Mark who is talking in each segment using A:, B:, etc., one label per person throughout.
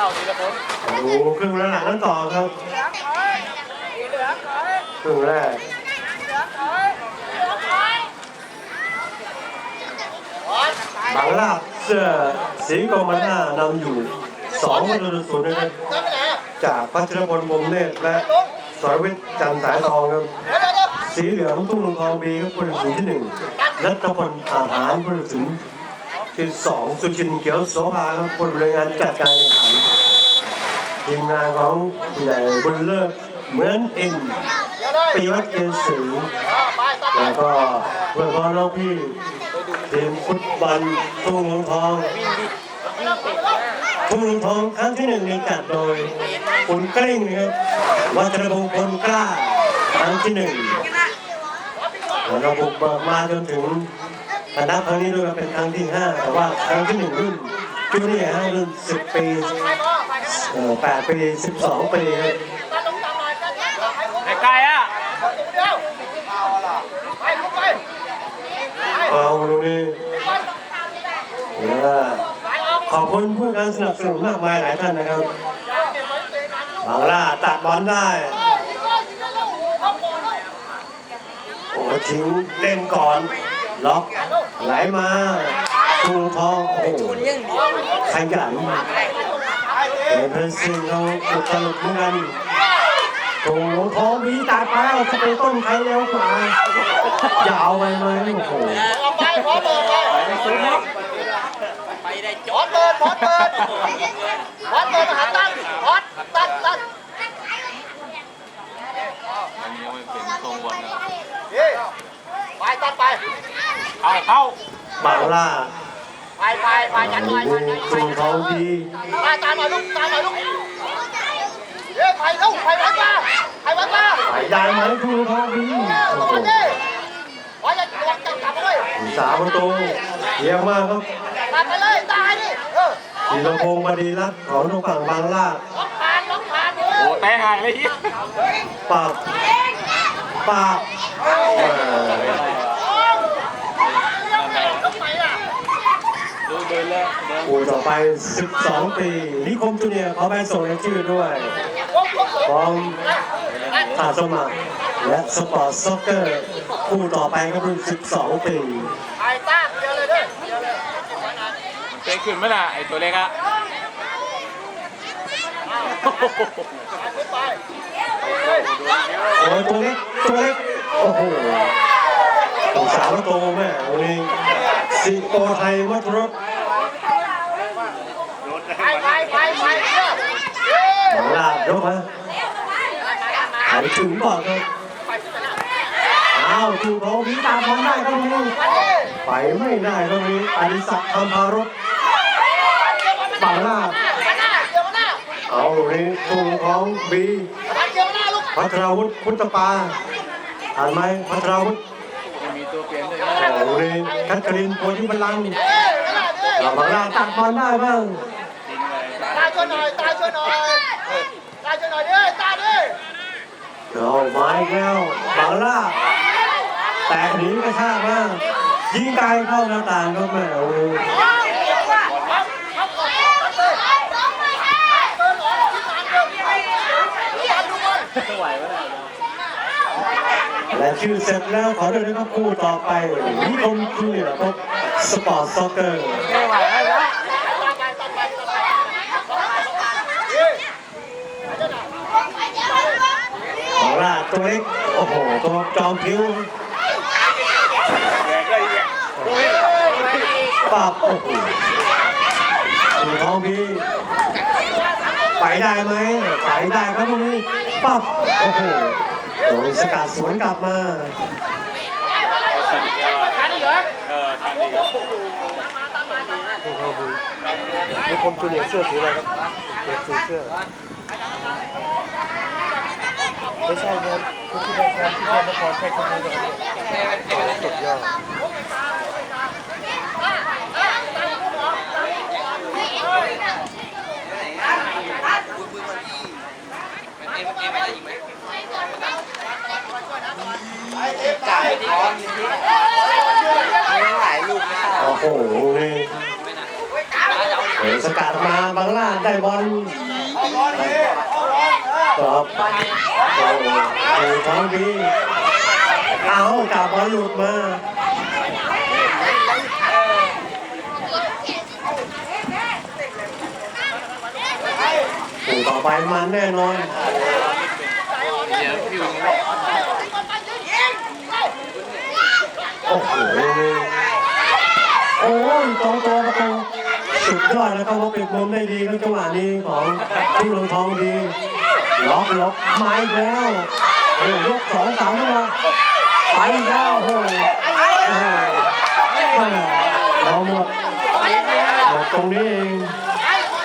A: เข้าทีละคน
B: ดูครึ่งแรกนั้นต่อครับครึ่งแรกบางลาบเสื้อสีกรมหน้านำอยู่สองประตูต่อศูนย์นะครับจากพัชรพลวงเนตรและสรวิทย์จันทร์สายทองครับสีเหลืองทุ่งลงทองบีครับผู้ตัดสินที่หนึ่งรัตพลอาหารผู้ตัดสินที่สองสุชินเขียวโสภาครับผู้บริหารจัดการแข่งขัน ทีมงานของผู้ใหญ่บุญเลิศเหมือนเอ็นปีวัฒน์เกียรติศแล้วก็เพื่อนพ้องน้องพี่ทีมฟุตบอลทุ่งลุงทองทุ่งลุงทองครั้งที่หนึ่งนี้จัดโดยคุณกลิ้งครับวัชรพงศ์พลกล้าครั้งที่หนึ่งเราบุกเบิกมาจนถึงคณะครั้งนี้ด้วยเป็นครั้งที่ห้าแต่ว่าครั้งที่หนึ่งรุ่น จูเนียร์ห้รุ่นสิบปีเอ่อแปดปีสิบสองปีครับ
A: ไกลอะ
B: เอาตรงนี้แล้วขอบคุณผู้การสนับสนุนมากมายหลายท่านนะครับบางล่าตัดบอลได้โอ้ทิ้งเล่นก่อน ล็อกไหลมา ทูทองโอ้โหขยันเป็นเพรสซิ่งเขาอุตลุดเหมือนกันทูทองมีตาดไปเอาจะไปต้นใครเร็วกว่าอย่าวไปไหมโอ้โห
C: ไปพร้อมเปิดไป
A: ไปได้จ
C: อ
A: อ
C: มเปิดพร้อมเปิดพร้อมเปิดหาตั้งพร้อมตั้งตั้ง
A: อันนี้ไม่เป็นทรงบอลนะ
C: ไปตั้งไป
A: เอาเข้า
B: บางล่า
C: ไปไปไปยันหน่อย
B: ดู
C: ยันหน่อย
B: ทูทองดี
C: ไปตามหน่อยลูกตามหน่อยลูกเฮ้ยไปลูกไปวัดมาไปวัดมา
B: ไปได้ไหมทูทองดี
C: เออ
B: โอ้โห
C: วังดิขออย่าระวังจับด้วย
B: สามประตูเยี่ยมมากครับ
C: ตัดไปเลยตายดิเออ
B: ธีรพงศ์บดีรัตน์ของทางฝั่งบางล่า
C: ล็อกผ่านล็อกผ่านเอ
A: โอ้แต่ห่างเลยที่
B: ปากปากเอ่อ
C: ต้องไปอะ
A: ดูเดินแล้วเดิน
B: คู่ต่อไป 12 ปี นิคมจูเนียร์ขอใบส่งรายชื่อด้วย
C: วงวง
B: พร้อมขาดสมัครและสปอร์ตซ็อกเกอร์คู่ต่อไปก็รุ่น 12 ปี
C: ไปตั้งเดียวเลยเด้อเดียวเลย
A: เตะขึ้นไหมล่ะไอตัวเล็กอะ
C: ขึ้นไป
B: โอ้ยตัวเล็กตัวเล็กโอ้โหตัวสาวโตแม่วันนี้สิโอไทยวัดรถ
C: ไปไปไปไปเด้อเย้
B: หลังลาดยกมาไปถึงก่อนครับอ้าวถูกเขาพิตามอลได้ตรงนี้ไปไม่ได้ตรงนี้อดิศักดิ์คำพารถบังหน้าเอาตรงนี้ทุ่งของบีพัทรวุฒิพุทธปาอ่านไหมพัทรวุฒิ
A: ไม่มีตัวเปลี่ยนเลย
B: โอ้โหคัทครินโพธิบัลลังก์เราบังหน้าตัดบอลได้บ้าง
C: ช่วยหน่อย ตาช่วยหน่อย ตาช่วยหน่อยดิ ตาดิ
B: เอาไม้แก้วบังหน้าแตกหนีกระชากมากยิงไกลเข้าหน้าต่างก็แม่โอ้โห
A: ไหวไหมล่ะ
B: และชื่อเสร็จแล้วขอเดินนะครับคู่ต่อไปนิคมจูเนียร์พบสปอร์ตซ็อกเกอร์
A: ไม่ไหวแล้ว
B: ของราช ตัวเล็กโอ้โหตัวจอมพิ้วปรับโอ้โหสีทองพีไปได้ไหมไปได้ครับตรงนี้ปั๊บโอ้โหโดนสกัดสวนกลับมา
A: ทางนี้
D: มีคมจูเนียเสื้อสีอะไรครับเด็กเสื้อ ไม่ใช่เงินคุณคิดว่ากาที่จะมาขอแค่คนเดียวสุดยอด
B: จ่ายพร้อมหลายลูกโอ้โหสกัดมาบางล่าได้บอล ตอบโอ้โหท้องดีเอาจับบอลหลุดมาถูต่อไปมันแน่นอนโอ้โหโอ้ยตรงตัวประตู สุดยอดแล้วก็ว่าปิดมุมได้ดีครับจังหวะนี้ของที่ลงทองดีล็อกล็อกไม้แล้วโอ้ยยกสองสามตัวไปแล้วโอ้โหโอ้โหเราหมดหมดตรงนี้เอง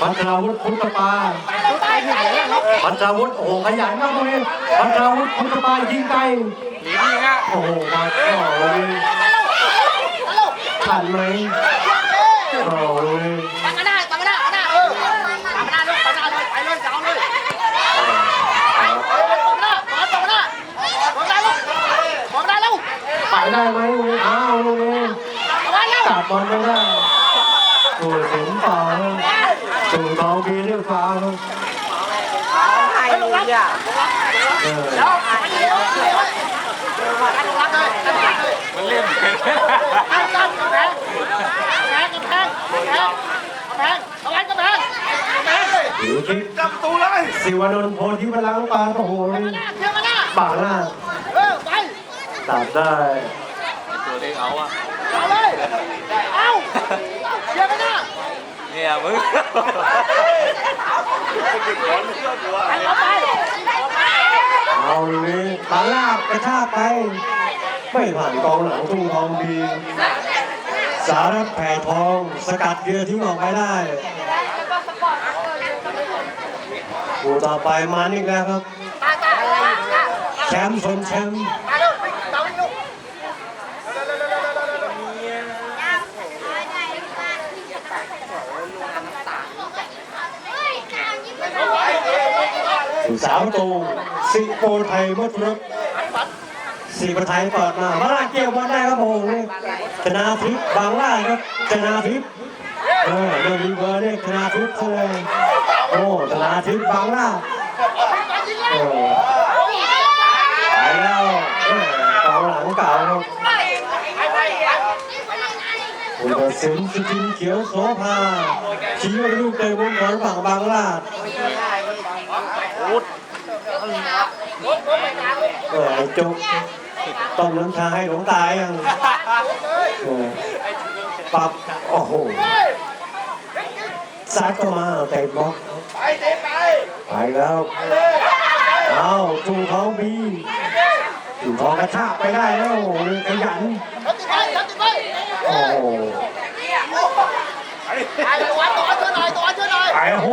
B: พัทราวุฒิพุทธปาพัทราวุฒิโอ้โหขยันมากตรงนี้พัทราวุฒิพุทธปายิงไกล
D: หนีดีฮะ
B: โอ้โหมาต่อเลยผ่านไหม ตั้
C: งหน้าตั้งหน้าตั้งหน้าเออตั้งหน้าด้ตั้งหน้าด้ยไปเลยยาวเลยตรงหน้าขอตรงหน้าขอได้ลูกขอได้ลูก
B: ไปได้ไหมเอาลูกเลย
C: ตั
B: ดบอลไม่ได้โอ้ยเห็นตาถึงเขามีเรื่องฟ้าไอ้
D: ล
C: ยกอะแล้วมั
B: นเล่น
A: จับประตูเลย
B: สิวานนท์โพธิพลังปาโอ้โหนี่
C: เที่ยวมาหน้า
B: บากหน้า
C: เออไป
B: ตัดได้
D: ตัวเล็กเอาอะ
C: เอาเลยเอาเที่ยวมาหน้า
D: เนี่ยมึง
C: เอาไป
B: เอาเลยตาลาบกระชากไป ไม่ผ่านกองหลังทุ่งทองดี สารัตแผ่ทองสกัดเรือทิ้งออกไปได้ คู่ต่อไปมาอีกแล้วครับ
C: ตาตาตาตา
B: แชมป์ชนแชมป์
C: ตาเร็วตาวิ่งลูก
B: ถึงสาวโตสิโปไทยมัทุรสสีประไทยเปิดมามาลาเกี่ยวบอลได้ครับโอ้โหนี่ชนะทิพย์บางล่าครับชนะทิพย์เออเรื่องรีเวอร์เนี่ยชนะทิพย์เลย โอ้ชนะทิพย์บางล่าเออไปแล้วเกองหลังเก่าครับคุณตัดสินสุจินเขียวโสภาชี้ว่าลูกเตะมุมของฝั่งบางลาดเออไอ้จุกต้มน้ำชาให้หลวงตายังปรับโอ้โห ซัดเข้ามาเตะบล็อก
C: ไปเตะไป
B: ไปแล้วเอาทุ่งทองบีทุ่งทองกระชากไปได้แล้วโอ้โหขยัน
C: รับติดไปรับติดไป
B: โอ้โห
C: ไอ้ตัวตัวช่วยหน่อยตัวช่วยหน่อย
B: ไปโอ้โห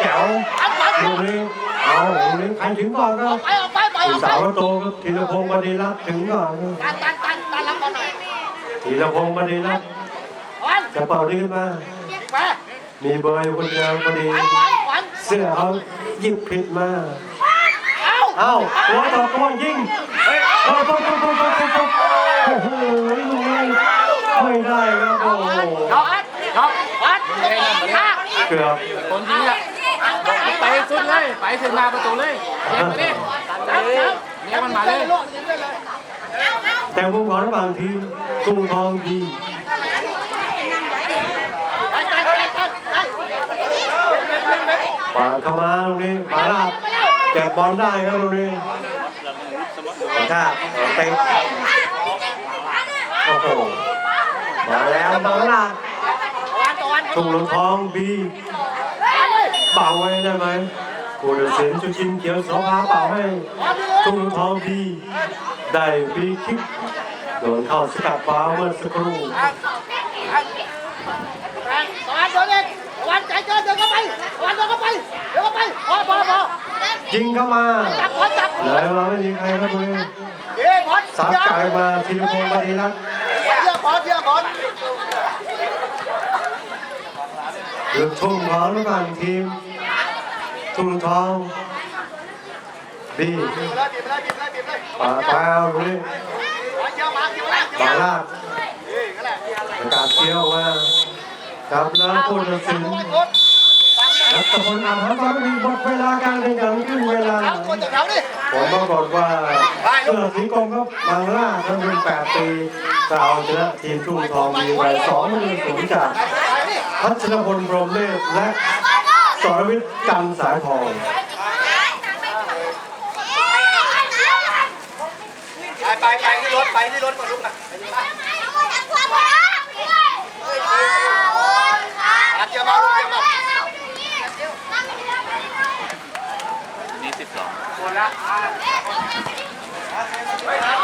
B: แจ๋ว
C: อันปัด
B: ลูกนี้เอาลูกนี้ใครถึงก่อนครับ
C: ไปออกไปไปอ
B: ผู้
C: อกไป
B: สาวโตครับธีรพงศ์บดีรัตน์ถึงก่อนครับ
C: ตันตันตันตันรับบอลหน่อย
B: ธีรพงศ์บดีรัตน์
C: วัน
B: กระเป๋าดีขึ้นมา
C: ไป
B: มีเบอร์อยู่คนเดียวพอดี
C: วันวันวัน
B: เสื้อเขาหยิบผิดมา
C: เอ้า
B: เอ้าตัวต่อตัวยิงโอ้โหโอ้โหโอ้โหโอ้โหโอ้โหลูกนี้ไม่ได้ครับโอ้โห
C: วัดวัดวัดท่า
B: เกือบ
D: คนยิงอะไปสุดเลยไปถึงหน้าประตูเลยเย็บไปดิ
C: จับจับ
D: เนี่ยมันมาเลย
B: แต่ผู้ขอระหว่างทีมทุ่งทองดี
C: ไปไปไปไปไป
B: ปาด เข้ามาตรงนี้มาลาบแจกบอลได้ครับตรงนี้กระชาเตะโอ้โหมาแล้วบอลลาด
C: วันต่อวัน
B: ทุ่งลงทองบีเป่าไว้ได้ไหมผู้ตัดสินชุชินเขียวโสภาเป่าให้ทุ่งทองบีได้ฟีคิกโดนเข้าสกัดฟ้าเมื่อสักครู่ ยิงเข้ามา
C: จับพอล้ว
B: เราไม่ยิงใครครับคุณ
C: เฮ้ยอ
B: ด
C: สาม
B: ไก่มาทีมพงมาดีรัตน์
C: เยอะพอดเยอะพอน
B: หยุดทุ่งขอลูกหนงทีมทุ่งทอง
C: ดี
B: ป่าแป้วนี่ป่าลาดปรการเที่ยวว่าจับแล้วคนตัดสิน รัตพลอาภาพมีหมดเวลาการแข่งขันขึ้นเวลา
C: คนจากเราดิ
B: ผมปรากว่าเสื้อสีกรมครับบางล่าทั้งรุ่น8ปีกล่าวชนะทีมทุ่งทองมีไปสองหมื่นศูนย์จากพัชรพลพรหมเนตรและสรวิทย์จันสายทอง
C: ไปไปไปที่รถไปที่รถก่อนลูกนะ 来，好，快点！